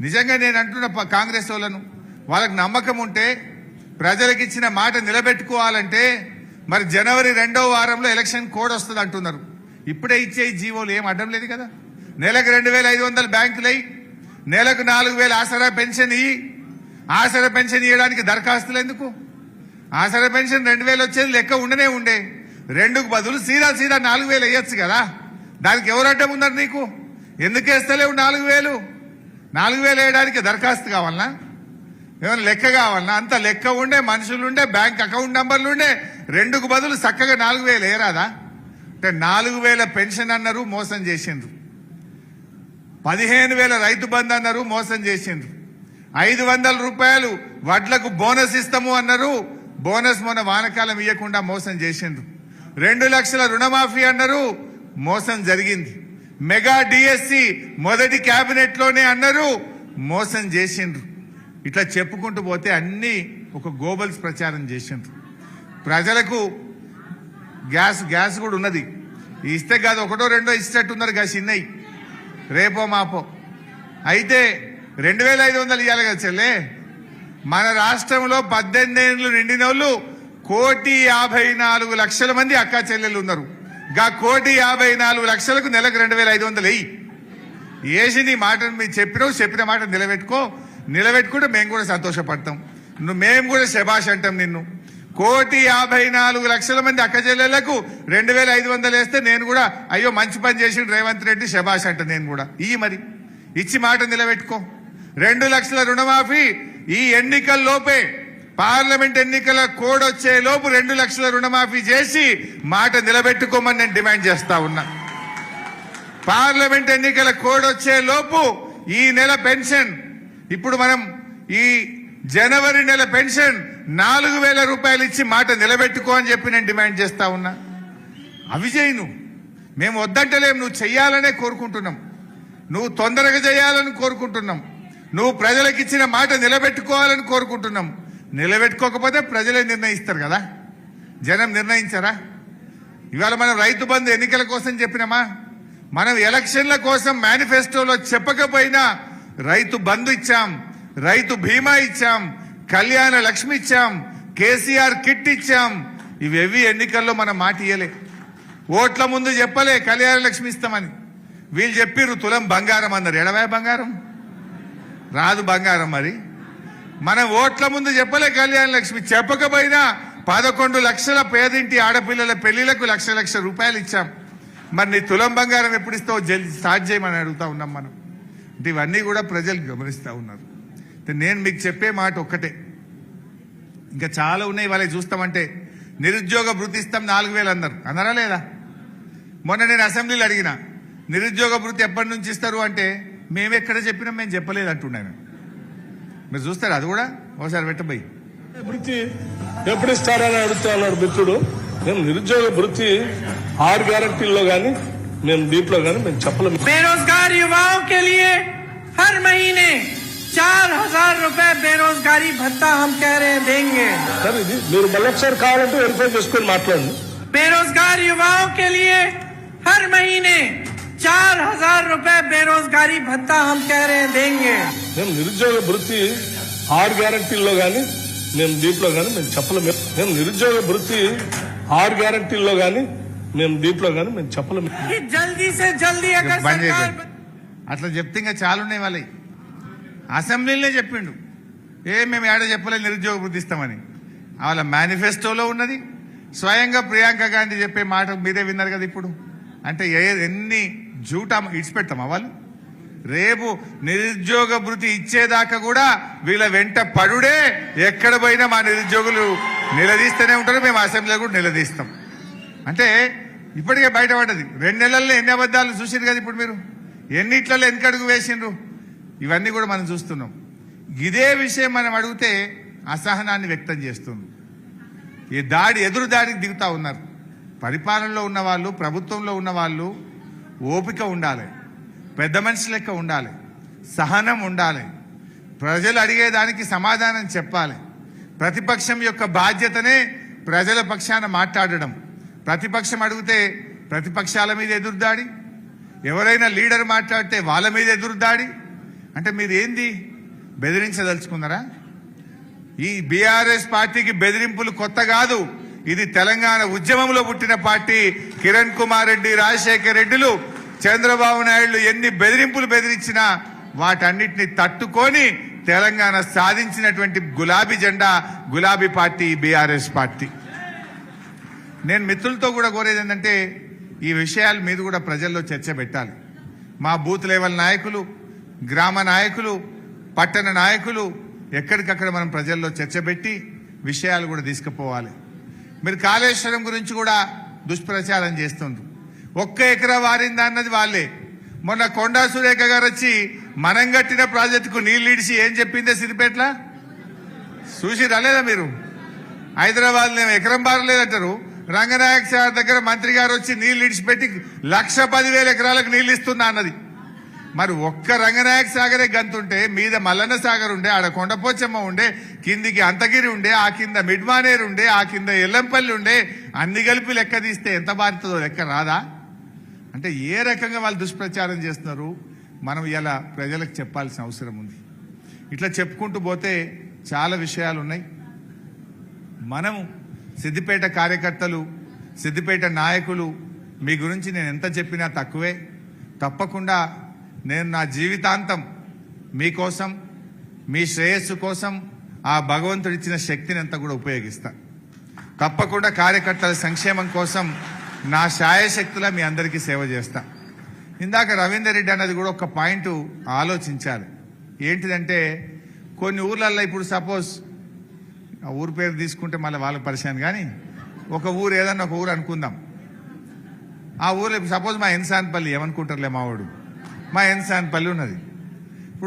నిజంగా నేను అంటున్న కాంగ్రెస్ వాళ్ళను వాళ్ళకి నమ్మకం ఉంటే ప్రజలకు ఇచ్చిన మాట నిలబెట్టుకోవాలంటే మరి జనవరి రెండో వారంలో ఎలక్షన్ కోడ్ వస్తుంది అంటున్నారు. ఇప్పుడే ఇచ్చే ఈ జీవోలు ఏం అడ్డం లేదు కదా. నెలకు రెండు వేల ఐదు వందలు బ్యాంకులు అయ్యి నెలకు నాలుగు వేల ఆసరా పెన్షన్ ఇయ్యి ఆసరా పెన్షన్ ఇవ్వడానికి దరఖాస్తులు ఎందుకు? ఆసరా పెన్షన్ రెండు వేలు వచ్చేది లెక్క ఉండనే ఉండే. రెండుకు బదులు సీదా సీదా నాలుగు వేలు వేయచ్చు కదా. దానికి ఎవరు అడ్డం ఉన్నారు నీకు? ఎందుకు వేస్తలేవు నాలుగు వేలు? నాలుగు వేలు వేయడానికి దరఖాస్తు కావాలనా? ఏమైనా లెక్క కావాలనా? అంత లెక్క ఉండే మనుషులు ఉండే బ్యాంక్ అకౌంట్ నంబర్లు ఉండే రెండుకు బదులు చక్కగా నాలుగు వేలు వేయరాదా? అంటే నాలుగు వేల పెన్షన్ అన్నారు మోసం చేసిండ్రు. పదిహేను వేల రైతు బంధు అన్నారు మోసం చేసిండ్రు. ఐదు వందల రూపాయలు వడ్లకు బోనస్ ఇస్తాము అన్నారు బోనస్ మొన్న వానకాలం ఇవ్వకుండా మోసం చేసిండ్రు. రెండు లక్షల రుణమాఫీ అన్నారు మోసం జరిగింది. మెగా డిఎస్సి మొదటి కేబినెట్లోనే అన్నారు. మోసం చేసిండ్రు. ఇట్లా చెప్పుకుంటూ పోతే అన్ని ఒక గోబల్స్ ప్రచారం చేసిండ్రు. ప్రజలకు గ్యాస్ గ్యాస్ కూడా ఉన్నది. ఇస్తే కాదు ఒకటో రెండో ఇచ్చేట్టున్నారు కదా చిన్నయి రేపో మాపో. అయితే రెండు వేల ఐదు వందలు ఇవ్వాలి కదా చెల్లే. మన రాష్ట్రంలో పద్దెనిమిది ఏళ్ళు నిండిన వాళ్ళు కోటి యాభై నాలుగు లక్షల మంది అక్కా చెల్లెలు ఉన్నారు. గా కోటి యాభై నాలుగు లక్షలకు నెలకు రెండు వేల ఐదు వందలు వెయ్యి వేసి నీ మాటను మీరు చెప్పినావు చెప్పిన మాట నిలబెట్టుకో. నిలబెట్టుకుంటే మేము కూడా సంతోషపడతాం. నువ్వు మేము కూడా శభాష్ అంటాం నిన్ను. కోటి యాభై నాలుగు లక్షల మంది అక్క చెల్లెళ్ళకు రెండు వేల ఐదు వందలు వేస్తే నేను కూడా అయ్యో మంచి పని చేసి రేవంత్ రెడ్డి శభాష్ అంట నేను కూడా. ఇయ్యి మరి. ఇచ్చి మాట నిలబెట్టుకో. రెండు లక్షల రుణమాఫీ ఈ ఎన్నికల్లోపే పార్లమెంట్ ఎన్నికల కోడ్ వచ్చే లోపు రెండు లక్షల రుణమాఫీ చేసి మాట నిలబెట్టుకోమని నేను డిమాండ్ చేస్తా ఉన్నా. పార్లమెంట్ ఎన్నికల కోడ్ వచ్చే లోపు ఈ నెల పెన్షన్ ఇప్పుడు మనం ఈ జనవరి నెల పెన్షన్ నాలుగు వేల రూపాయలు ఇచ్చి మాట నిలబెట్టుకో అని చెప్పి నేను డిమాండ్ చేస్తా ఉన్నా. అవి చేయి నువ్వు. మేము వద్దంటలేం నువ్వు చెయ్యాలనే కోరుకుంటున్నాం. నువ్వు తొందరగా చేయాలని కోరుకుంటున్నాం. నువ్వు ప్రజలకు ఇచ్చిన మాట నిలబెట్టుకోవాలని కోరుకుంటున్నాం. నిలబెట్టుకోకపోతే ప్రజలే నిర్ణయిస్తారు కదా? జనం నిర్ణయించరా? ఇవాళ మనం రైతు బంధు ఎన్నికల కోసం చెప్పినామా? మనం ఎలక్షన్ల కోసం మేనిఫెస్టోలో చెప్పకపోయినా రైతు బంధు ఇచ్చాం రైతు బీమా ఇచ్చాం కళ్యాణ లక్ష్మి ఇచ్చాం కేసీఆర్ కిట్ ఇచ్చాం. ఇవేవి ఎన్నికల్లో మనం మాట ఇయ్యలే. ఓట్ల ముందు చెప్పలే కళ్యాణ లక్ష్మి ఇస్తామని. వీళ్ళు చెప్పిర్రు తులం బంగారం అన్నారు. ఎడవే బంగారం? రాదు బంగారం మరి. మనం ఓట్ల ముందు చెప్పలే కళ్యాణ లక్ష్మి. చెప్పకపోయినా పదకొండు లక్షల పేదింటి ఆడపిల్లల పెళ్ళిలకు లక్ష లక్ష రూపాయలు ఇచ్చాం. మరి నీ తులం బంగారం ఎప్పుడు ఇస్తావు జల్ స్టార్ట్ చేయమని అడుగుతా ఉన్నాం మనం. అంటే ఇవన్నీ కూడా ప్రజలు గమనిస్తూ ఉన్నారు. నేను మీకు చెప్పే మాట ఒక్కటే. ఇంకా చాలా ఉన్నాయి వాళ్ళకి చూస్తామంటే. నిరుద్యోగ భృతి ఇస్తాం నాలుగు వేలు అన్నారు అన్నారా లేదా? మొన్న నేను అసెంబ్లీలో అడిగిన. నిరుద్యోగ భృతి ఎప్పటి నుంచి ఇస్తారు అంటే మేము ఎక్కడ చెప్పినా మేము చెప్పలేదు అంటున్నాను మీరు చూస్తారు అది కూడా ఒకసారి పెట్టబోయి వృత్తి ఎప్పుడు ఇస్తారని అడుగుతా ఉన్నారు మిత్రుడు మేము నిరుద్యోగ వృత్తి ఆరు గ్యారంటీల్లో గాని మేము దీంట్లో గాని మేము చెప్పలేము बेरोजगार युवाओं के लिए हर महीने चार हजार रूपए बेरोजगारी भत्ता हम कह रहे हैं देंगे సార్ ఇది మీరు మళ్ళొకసారి కావాలంటే వెరిఫై చేసుకొని మాట్లాడండి बेरोजगार युवाओं के लिए हर महीने चार हजार रूपए बेरोजगारी भत्ता हम कह रहे हैं देंगे మేము నిరుద్యోగ వృత్తి ఆరు గ్యారంటీల్లో గాని మేము దీంట్లో గాని మేము చెప్పలేము మేము నిరుద్యోగ వృత్తి ఆరు గ్యారంటీల్లో గాని మేము దీంట్లో గాని మేము చెప్పలేము कि जल्दी से जल्दी अगर బంద్ सरकार చేయకండి అట్లా చెప్తే ఇంకా చాలా ఉన్నాయి వాళ్ళవి అసెంబ్లీలోనే చెప్పిండు ఏ మేము ఏడ చెప్పలేదు నిరుద్యోగ వృద్ధి ఇస్తామని వాళ్ళ మేనిఫెస్టోలో ఉన్నది స్వయంగా ప్రియాంక గాంధీ చెప్పే మాట మీరే విన్నారు కదా ఇప్పుడు అంటే ఏ- ఎన్ని జూటా ఇడిచిపెడతామా వాళ్ళు? రేపు నిరుద్యోగ భృతి ఇచ్చేదాకా కూడా వీళ్ళ వెంట పడుడే ఎక్కడ పోయినా మా నిరుద్యోగులు నిలదీస్తూనే ఉంటారు మేము అసెంబ్లీలో కూడా నిలదీస్తాం. అంటే ఇప్పటికే బయటపడ్డది. రెండు నెలల్లో ఎన్ని అబద్ధాలు చూసిండ్రు కదా ఇప్పుడు మీరు? ఎన్నిట్లలో ఎన్నికడుగు వేసిండ్రు? ఇవన్నీ కూడా మనం చూస్తున్నాం. ఇదే విషయం మనం అడిగితే అసహనాన్ని వ్యక్తం చేస్తుంది. ఈ దాడి ఎదురు దాడికి దిగుతా ఉన్నారు. పరిపాలనలో ఉన్న వాళ్ళు ప్రభుత్వంలో ఉన్న వాళ్ళు ఓపిక ఉండాలి. పెద్ద మనిషి లెక్క ఉండాలి. సహనం ఉండాలి. ప్రజలు అడిగేదానికి సమాధానం చెప్పాలి. ప్రతిపక్షం యొక్క బాధ్యతనే ప్రజల పక్షాన మాట్లాడడం. ప్రతిపక్షం అడిగితే ప్రతిపక్షాల మీద ఎదురుదాడి. ఎవరైనా లీడర్ మాట్లాడితే వాళ్ళ మీద ఎదురుదాడి. అంటే మీరు ఏంది? బెదిరించదలుచుకున్నారా? ఈ బీఆర్ఎస్ పార్టీకి బెదిరింపులు కొత్త కాదు. ఇది తెలంగాణ ఉద్యమంలో పుట్టిన పార్టీ కిరణ్ కుమార్ రెడ్డి రాజశేఖర్ రెడ్డిలు. చంద్రబాబు నాయుడు ఎన్ని బెదిరింపులు బెదిరించినా వాటన్నిటిని తట్టుకొని తెలంగాణ సాధించినటువంటి గులాబీ జెండా గులాబీ పార్టీ బీఆర్ఎస్ పార్టీ. నేను మిత్రులతో కూడా కోరేది ఏంటంటే ఈ విషయాల మీద కూడా ప్రజల్లో చర్చ పెట్టాలి. మా బూత్ లెవెల్ నాయకులు గ్రామ నాయకులు పట్టణ నాయకులు ఎక్కడికక్కడ మనం ప్రజల్లో చర్చ పెట్టి విషయాలు కూడా తీసుకుపోవాలి. మీరు కాళేశ్వరం గురించి కూడా దుష్ప్రచారం చేస్తుండ్రు ఒక్క ఎకరా వారిందా అన్నది వాళ్ళే. మొన్న కొండా సురేఖ గారు వచ్చి మనం కట్టిన ప్రాజెక్టుకు నీళ్ళు ఇడిచి ఏం చెప్పిందే సిద్దిపేటల చూసి రాలేదా మీరు? హైదరాబాద్లో ఎకరం బారలేదంటారు రంగనాయక సార్ దగ్గర మంత్రి గారు వచ్చి నీళ్ళు ఇడిచిపెట్టి లక్ష పదివేల ఎకరాలకు నీళ్ళు ఇస్తున్నా అన్నది. మరి ఒక్క రంగనాయక సాగరే గంతుంటే మీద మల్లన్న సాగర్ ఉండే ఆడ కొండపోచమ్మ ఉండే కిందికి అంతగిరి ఉండే ఆ కింద మిడ్మానేరు ఉండే ఆ కింద ఎల్లంపల్లి ఉండే అన్ని కలిపి లెక్క తీస్తే ఎంత బారుతుందో లెక్క రాదా? అంటే ఏ రకంగా వాళ్ళు దుష్ప్రచారం చేస్తున్నారు? మనం ఇలా ప్రజలకు చెప్పాల్సిన అవసరం ఉంది. ఇట్లా చెప్పుకుంటూ పోతే చాలా విషయాలు ఉన్నాయి. మనము సిద్దిపేట కార్యకర్తలు సిద్దిపేట నాయకులు మీ గురించి నేను ఎంత చెప్పినా తక్కువే. తప్పకుండా నేను నా జీవితాంతం మీకోసం మీ శ్రేయస్సు కోసం ఆ భగవంతుడు ఇచ్చిన శక్తిని అంతా కూడా ఉపయోగిస్తా. తప్పకుండా కార్యకర్తల సంక్షేమం కోసం నా శాయశక్తిలో మీ అందరికీ సేవ చేస్తా. ఇందాక రవీందర్ రెడ్డి అన్నది కూడా ఒక పాయింట్ ఆలోచించాలి. ఏంటిదంటే కొన్ని ఊర్లల్లో ఇప్పుడు సపోజ్ ఆ ఊరు పేరు తీసుకుంటే మళ్ళీ వాళ్ళకి పరిశాను కానీ ఒక ఊరు ఏదన్నా ఒక ఊరు అనుకుందాం. ఆ ఊర్లో సపోజ్ మా ఎన్సాన్పల్లి ఏమనుకుంటారులే మా వాడు మా ఎన్సాన్పల్లి ఉన్నది.